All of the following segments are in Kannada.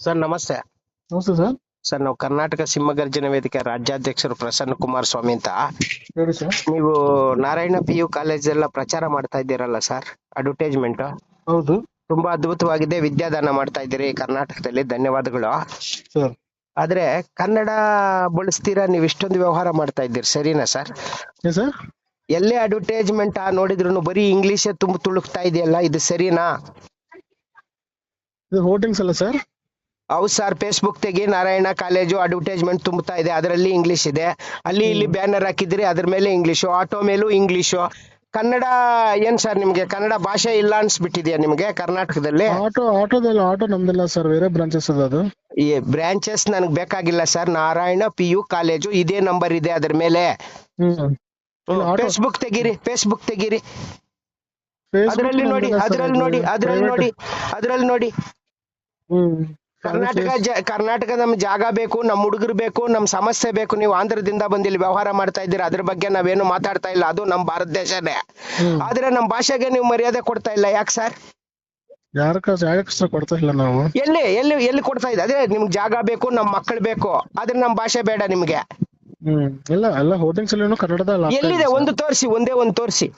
ಸರ್ ನಮಸ್ತೆ. ನಮಸ್ತೆ ಸರ್. ಸರ್ ನಾವು ಕರ್ನಾಟಕ ಸಿಂಹಗರ್ಜನ ವೇದಿಕೆ ರಾಜ್ಯಾಧ್ಯಕ್ಷರು ಪ್ರಸನ್ನ ಕುಮಾರ್ ಸ್ವಾಮಿ ಅಂತ. ಹೇಳಿ ಸರ್. ನೀವು ನಾರಾಯಣ ಪಿ ಯು ಕಾಲೇಜ್ ಎಲ್ಲ ಪ್ರಚಾರ ಮಾಡ್ತಾ ಇದ್ದೀರಲ್ಲ ಸರ್ ಅಡ್ವರ್ಟೈಸ್ಮೆಂಟ್? ಹೌದು. ತುಂಬಾ ಅದ್ಭುತವಾಗಿದೆ ವಿದ್ಯಾದಾನ ಮಾಡ್ತಾ ಇದ್ದೀರಿ ಕರ್ನಾಟಕದಲ್ಲಿ ಧನ್ಯವಾದಗಳು. ಸರ್. ಆದ್ರೆ ಕನ್ನಡ ಬಳಸ್ತೀರಾ ನೀವು ಇಷ್ಟೊಂದು ವ್ಯವಹಾರ ಮಾಡ್ತಾ ಇದ್ದೀರಿ ಸರಿನಾ ಸರ್? ಏನ್ ಸರ್? ಎಲ್ಲೇ ಅಡ್ವರ್ಟೈಸ್ಮೆಂಟ್ ನೋಡಿದ್ರು ಬರೀ ಇಂಗ್ಲಿಷೇ ತುಂಬ ತುಳುಕ್ತಾ ಇದೆಯಲ್ಲ ಇದು ಸರಿನಾ? ಇದು ಹೋಟೆಲ್ಸ್ ಅಲ್ಲ ಸರ್ ಹೌದು ಸರ್ ಫೇಸ್ಬುಕ್ ತೆಗಿ ನಾರಾಯಣ ಕಾಲೇಜು ಅಡ್ವರ್ಟೈಸ್ಮೆಂಟ್ ತುಂಬುತ್ತಾ ಇದೆ. ಅದರಲ್ಲಿ ಇಂಗ್ಲಿಷ್ ಇದೆ. ಅಲ್ಲಿ ಇಲ್ಲಿ ಬ್ಯಾನರ್ ಹಾಕಿದ್ರಿ ಅದ್ರ ಮೇಲೆ ಇಂಗ್ಲಿಷು ಆಟೋ ಮೇಲೂ ಇಂಗ್ಲಿಷು ಕನ್ನಡ ಏನ್ ಸರ್ ನಿಮ್ಗೆ? ಕನ್ನಡ ಭಾಷೆ ಇಲ್ಲ ಅನ್ಸ್ಬಿಟ್ಟಿದ್ಯಾ ನಿಮ್ಗೆ ಕರ್ನಾಟಕದಲ್ಲಿ? ಆಟೋ ಆಟೋದಲ್ಲ ಆಟೋ ನಮ್ದಲ್ಲ ಸರ್ ಬೇರೆ ಬ್ರಾಂಚಸ್ ಅದ ಅದು. ಈ ಬ್ರಾಂಚಸ್ ನನಗೆ ಬೇಕಾಗಿಲ್ಲ sir Narayana P U college ಇದೇ ನಂಬರ್ ಇದೆ ಅದ್ರ ಮೇಲೆ. ಹ್ಮ್. ಫೇಸ್ಬುಕ್ ತೆಗೀರಿ ಫೇಸ್ಬುಕ್ ತೆಗೀರಿ. ಅದ್ರಲ್ಲಿ ನೋಡಿ ಅದ್ರಲ್ಲಿ ನೋಡಿ ಅದ್ರಲ್ಲಿ ನೋಡಿ ಅದ್ರಲ್ಲಿ ನೋಡಿ. ಹ್ಮ್. ಕರ್ನಾಟಕ ಜ- ಕರ್ನಾಟಕ ನಮ್ ಜಾಗ ಬೇಕು ನಮ್ ಹುಡುಗರು ಬೇಕು ನಮ್ ಸಮಸ್ಯೆ ಬೇಕು ನೀವು ಆಂಧ್ರದಿಂದ ಬಂದು ಇಲ್ಲಿ ವ್ಯವಹಾರ ಮಾಡ್ತಾ ಇದ್ದೀರಾ ಅದ್ರ ಬಗ್ಗೆ ನಾವೇನು ಮಾತಾಡ್ತಾ ಇಲ್ಲ ಅದು ನಮ್ ಭಾರತ ದೇಶನೇ. ಹ್ಮ್. ಆದ್ರೆ ನಮ್ ಭಾಷೆಗೆ ನೀವು ಮರ್ಯಾದೆ ಕೊಡ್ತಾ ಇಲ್ಲ ಯಾಕೆ ಸರ್? ಯಾರ ಕೊಡ್ತಾ ಇಲ್ಲ ನಾವು? ಎಲ್ಲಿ ಎಲ್ಲಿ ಎಲ್ಲಿ ಕೊಡ್ತಾ ಇದೆ ಅದೇ ನಿಮ್ಗೆ ಜಾಗ ಬೇಕು ನಮ್ ಮಕ್ಕಳು ಬೇಕು ಆದ್ರೆ ನಮ್ ಭಾಷೆ ಬೇಡ ನಿಮ್ಗೆ. ಹ್ಮ್. ಇಲ್ಲ ಎಲ್ಲ ಕನ್ನಡದ ಎಲ್ಲಿದೆ? ಒಂದು ತೋರಿಸಿ ಒಂದೇ ಒಂದು ತೋರಿಸಿ.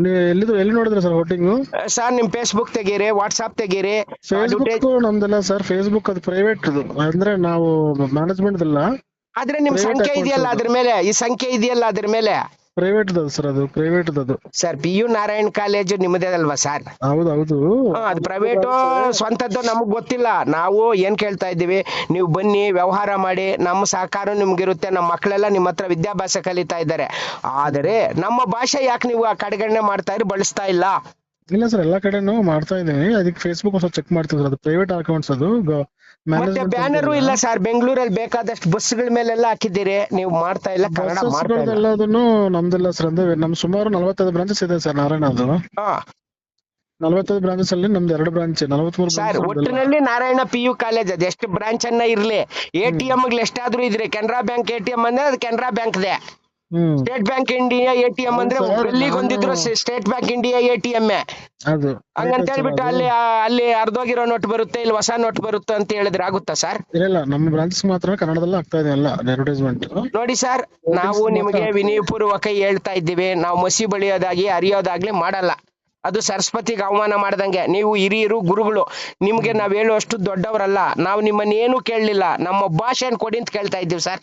ನೀವು ಎಲ್ಲಿದು ಎಲ್ಲಿ ನೋಡಿದ್ರಿ ಸರ್ ಹೋರ್ಡಿಂಗು ಸರ್ ನಿಮ್ ಫೇಸ್ಬುಕ್ ತೆಗೀರಿ ವಾಟ್ಸಾಪ್ ತೆಗೀರಿ. ಫೇಸ್ಬುಕ್ ನಮ್ದಲ್ಲ ಸರ್ ಫೇಸ್ಬುಕ್ ಅದು ಪ್ರೈವೇಟ್ ಅದು ಅಂದ್ರೆ ನಾವು ಮ್ಯಾನೇಜ್ಮೆಂಟ್ ಅಲ್ಲ ಆದ್ರೆ ನಿಮ್ ಸಂಖ್ಯೆ ಇದೆಯಲ್ಲ ಅದು. ಅದ್ರ ಮೇಲೆ? ಈ ಸಂಖ್ಯೆ ಇದೆಯಲ್ಲ ಅದ್ರ ಮೇಲೆ? ಪ್ರೈವೇಟ್ ಸರ್ ಅದು ಪ್ರೈವೇಟ್ ಅದು sir P U Narayan college ನಿಮ್ಮದೇ ಅಲ್ವಾ ಸರ್ ಹೌದು ಹೌದು. ಹಾ, ಅದು ಪ್ರೈವೇಟ್ ಸ್ವಂತದ್ದು ನಮಗ್ ಗೊತ್ತಿಲ್ಲ. ನಾವು ಏನ್ ಕೇಳ್ತಾ ಇದ್ದೀವಿ ನೀವು ಬನ್ನಿ ವ್ಯವಹಾರ ಮಾಡಿ ನಮ್ಮ ಸಹಕಾರ ನಿಮ್ಗಿರುತ್ತೆ ನಮ್ಮ ಮಕ್ಕಳೆಲ್ಲ ನಿಮ್ಮ ಹತ್ರ ವಿದ್ಯಾಭ್ಯಾಸ ಕಲಿತಾ ಇದ್ದಾರೆ. ಆದರೆ ನಮ್ಮ ಭಾಷೆ ಯಾಕೆ ನೀವು ಆ ಕಡೆಗಣನೆ ಮಾಡ್ತಾ ಇರಿ ಬಳಸ್ತಾ ಇಲ್ಲ? ಇಲ್ಲ ಸರ್ ಎಲ್ಲಾ ಕಡೆನು ಮಾಡ್ತಾ ಇದ್ದೀನಿ. ಅದಕ್ಕೆ ಫೇಸ್ಬುಕ್ ಒಂದ್ಸಲ ಚೆಕ್ ಮಾಡ್ತೀವಿ ಸರ್. ಅದು ಪ್ರೈವೇಟ್ ಅಕೌಂಟ್ಸ್ ಅದು. ಮತ್ತೆ ಬ್ಯಾನರು ಇಲ್ಲ ಸರ್ ಬೆಂಗಳೂರಲ್ಲಿ ಬೇಕಾದಷ್ಟು ಬಸ್ಗಳ ಮೇಲೆಲ್ಲ ಹಾಕಿದ್ದೀರಿ. ನೀವು ಮಾಡ್ತಾ ಇಲ್ಲ ಕನ್ನಡ ಮಾಡ್ತಾ ಇಲ್ಲ. ಎಲ್ಲದನ್ನು ನಮ್ದೆಲ್ಲ ಸರ್. ಅಂದ್ರೆ ನಮ್ ಸುಮಾರು ನಲವತ್ತೈದು ಬ್ರಾಂಚಸ್ ಇದೆ ಸರ್ ನಾರಾಯಣ ಅದು. ಹಾ. ನಲವತ್ತೈದು ಬ್ರಾಂಚಸ್ ಅಲ್ಲಿ ನಮ್ದು ಎರಡು ಬ್ರಾಂಚ್ ನಲವತ್ಮೂರು ಸರ್ ಒಟ್ಟಿನಲ್ಲಿ ನಾರಾಯಣ ಪಿ ಯು ಕಾಲೇಜ್ ಅದು. ಎಷ್ಟು ಬ್ರಾಂಚ್ ಅನ್ನ ಇರ್ಲಿ. ಎ ಟಿ ಎಂ ಎಷ್ಟಾದ್ರೂ ಇದ್ರೆ. Canara bank A T M ಅಂದ್ರೆ ಅದು ಕೆನರಾ ಬ್ಯಾಂಕ್ದೆ. ಹ್ಮ್ state bank India A T M ಅಂದ್ರೆ ಎಲ್ಲಿಗೆ ಹೊಂದಿದ್ರು state bank India A T M. ಅದು ಹಂಗಂತ ಹೇಳ್ಬಿಟ್ಟು ಅಲ್ಲಿ ಅಲ್ಲಿ ಅರ್ಧೋಗಿರೋ ನೋಟ್ ಬರುತ್ತೆ ಇಲ್ಲಿ ಹೊಸ ನೋಟ್ ಬರುತ್ತೆ ಅಂತ ಹೇಳಿದ್ರೆ ಆಗುತ್ತಾ ಸರ್? ಇಲ್ಲ ನಮ್ಮ ಬ್ರಾಂಚಸ್ ಮಾತ್ರ ಕನ್ನಡದಲ್ಲಿ ಆಗ್ತಾ ಇದೆ ಎಲ್ಲ ಅಡ್ವರ್ಟೈಸ್ಮೆಂಟ್ ನೋಡಿ ಸರ್ ನಾವು ನಿಮಗೆ. ವಿನಯಪೂರ್ವಕ ಹೇಳ್ತಾ ಇದ್ದೀವಿ ನಾವು ಮಸಿ ಬಳಿಯೋದಾಗಿ ಅರಿಯೋದಾಗ್ಲಿ ಮಾಡಲ್ಲ. ಅದು ಸರಸ್ವತಿಗೆ ಅವಮಾನ ಮಾಡ್ದಂಗೆ ನೀವು ಹಿರಿಯರು ಗುರುಗಳು ನಿಮ್ಗೆ ನಾವ್ ಹೇಳುವಷ್ಟು ದೊಡ್ಡವರಲ್ಲ ನಾವು ನಿಮ್ಮನ್ನ ಏನು ಕೇಳಲಿಲ್ಲ ನಮ್ಮ ಭಾಷೆನ್ ಕೊಡಿ ಅಂತ ಕೇಳ್ತಾ ಇದ್ದೀವಿ ಸರ್.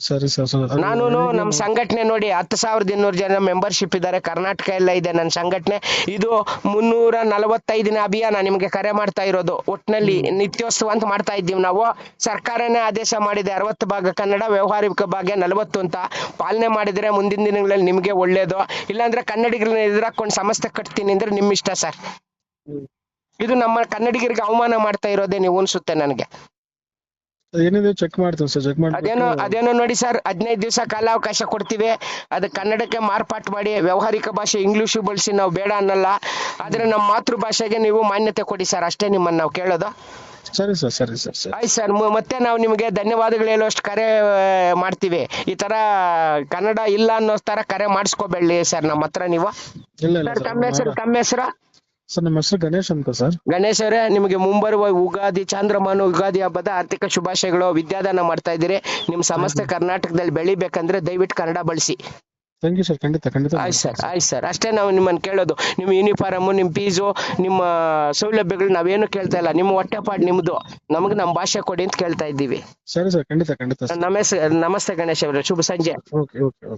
ಸರಿ ಸರ್ ಸರ್ ನಾನು ನಮ್ಮ ಸಂಘಟನೆ ನೋಡಿ ಹತ್ತು ಸಾವಿರದ ಇನ್ನೂರು ಜನ ಮೆಂಬರ್ಶಿಪ್ ಇದ್ದಾರೆ. ಕರ್ನಾಟಕ ಎಲ್ಲ ಇದೆ ನನ್ನ ಸಂಘಟನೆ. ಇದು ಮುನ್ನೂರ ನಲವತ್ತೈದನೇ ಅಭಿಯಾನ ನಿಮಗೆ ಕರೆ ಮಾಡ್ತಾ ಇರೋದು. ಒಟ್ಟಿನಲ್ಲಿ ನಿತ್ಯೋತ್ಸವ ಅಂತ ಮಾಡ್ತಾ ಇದ್ದೀವಿ ನಾವು. ಸರ್ಕಾರನೇ ಆದೇಶ ಮಾಡಿದೆ ಅರವತ್ತು ಭಾಗ ಕನ್ನಡ ವ್ಯವಹಾರಿಕ ಭಾಗ ನಲವತ್ತು ಅಂತ. ಪಾಲನೆ ಮಾಡಿದ್ರೆ ಮುಂದಿನ ದಿನಗಳಲ್ಲಿ ನಿಮಗೆ ಒಳ್ಳೇದು. ಇಲ್ಲಾಂದ್ರೆ ಕನ್ನಡಿಗರನ್ನ ಎದುರಾಕೊಂಡು ಸಮಸ್ಯೆ ಕಟ್ತೀನಿ ಅಂದ್ರೆ ನಿಮ್ಮ ಇಷ್ಟ ಸರ್ ಇದು ನಮ್ಮ ಕನ್ನಡಿಗರಿಗೆ ಅವಮಾನ ಮಾಡ್ತಾ ಇರೋದೇ ನೀವು ಅನ್ಸುತ್ತೆ ನನಗೆ. ಏನಿದೆ ಚೆಕ್ ಮಾಡ್ತೀವಿ ಸರ್ ಚೆಕ್ ಅದೇನೋ ಮಾಡಿ ಅದೇನೋ ನೋಡಿ ಸರ್ ಹದಿನೈದು ದಿವಸ ಕಾಲಾವಕಾಶ ಕೊಡ್ತೀವಿ. ಅದು ಕನ್ನಡಕ್ಕೆ ಮಾರ್ಪಾಟ್ ಮಾಡಿ ವ್ಯಾವಹಾರಿಕ ಭಾಷೆ ಇಂಗ್ಲಿಷು ಬಳಸಿ ನಾವು ಬೇಡ ಅನ್ನಲ್ಲ. ಆದ್ರೆ ನಮ್ಮ ಮಾತೃಭಾಷೆಗೆ ನೀವು ಮಾನ್ಯತೆ ಕೊಡಿ ಸರ್ ಅಷ್ಟೇ ನಿಮ್ಮನ್ನ ನಾವು ಕೇಳೋದು. ಸರಿ ಸರ್ ಸರಿ ಸರ್ ಸರಿ. ಆಯ್ತು ಸರ್ ಮತ್ತೆ ನಾವು ನಿಮಗೆ ಧನ್ಯವಾದಗಳು ಹೇಳುವಷ್ಟು ಕರೆ ಮಾಡ್ತೀವಿ. ಈ ತರ ಕನ್ನಡ ಇಲ್ಲ ಅನ್ನೋ ತರ ಕರೆ ಮಾಡಿಸ್ಕೋಬೇಡಿ ಸರ್ ನಮ್ಮ ಹತ್ರ ನೀವು. ಇಲ್ಲ ಇಲ್ಲ ಸರ್ ತಮ್ಮ ಹೆಸರು ಸರ್ ತಮ್ಮ ಹೆಸರು? ಸರ್ ನಮ್ಮ ಹೆಸರು ಗಣೇಶ್ ಅಂತ ಸರ್. ಗಣೇಶ್ ಅವರೇ ನಿಮಗೆ ಮುಂಬರುವ ಯುಗಾದಿ ಚಾಂದ್ರಮಾನ ಯುಗಾದಿ ಹಬ್ಬದ ಆರ್ಥಿಕ ಶುಭಾಶಯಗಳು ವಿದ್ಯಾದಾನ ಮಾಡ್ತಾ ಇದ್ದೀರಿ. ನಿಮ್ಮ ಸಮಸ್ತ ಕರ್ನಾಟಕದಲ್ಲಿ ಬೆಳಿಬೇಕಂದ್ರೆ ದಯವಿಟ್ಟು ಕನ್ನಡ ಬಳಸಿ. ಥ್ಯಾಂಕ್ ಯು ಸರ್ ಖಂಡಿತ ಖಂಡಿತ ಆಯ್ತು ಸರ್ ಆಯ್ತು ಸರ್. ಅಷ್ಟೇ ನಾವು ನಿಮ್ಮನ್ನು ಕೇಳೋದು. ನಿಮ್ಮ ಯೂನಿಫಾರ್ಮ್ ನಿಮ್ಮ ಫೀಸು ನಿಮ್ಮ ಸೌಲಭ್ಯಗಳು ನಾವೇನು ಕೇಳ್ತಾ ಇಲ್ಲ. ನಿಮ್ಮ ಹೊಟ್ಟೆಪಾಡು ನಿಮ್ಮದು. ನಮಗೆ ನಮ್ಮ ಭಾಷೆ ಕೊಡಿ ಅಂತ ಕೇಳ್ತಾ ಇದ್ದೀವಿ. ಸರಿ ಸರ್. ಖಂಡಿತ ಖಂಡಿತ ನಮಸ್ತೆ ನಮಸ್ತೆ ಗಣೇಶ್ ಅವರೇ. ಶುಭ ಸಂಜೆ. Okay okay okay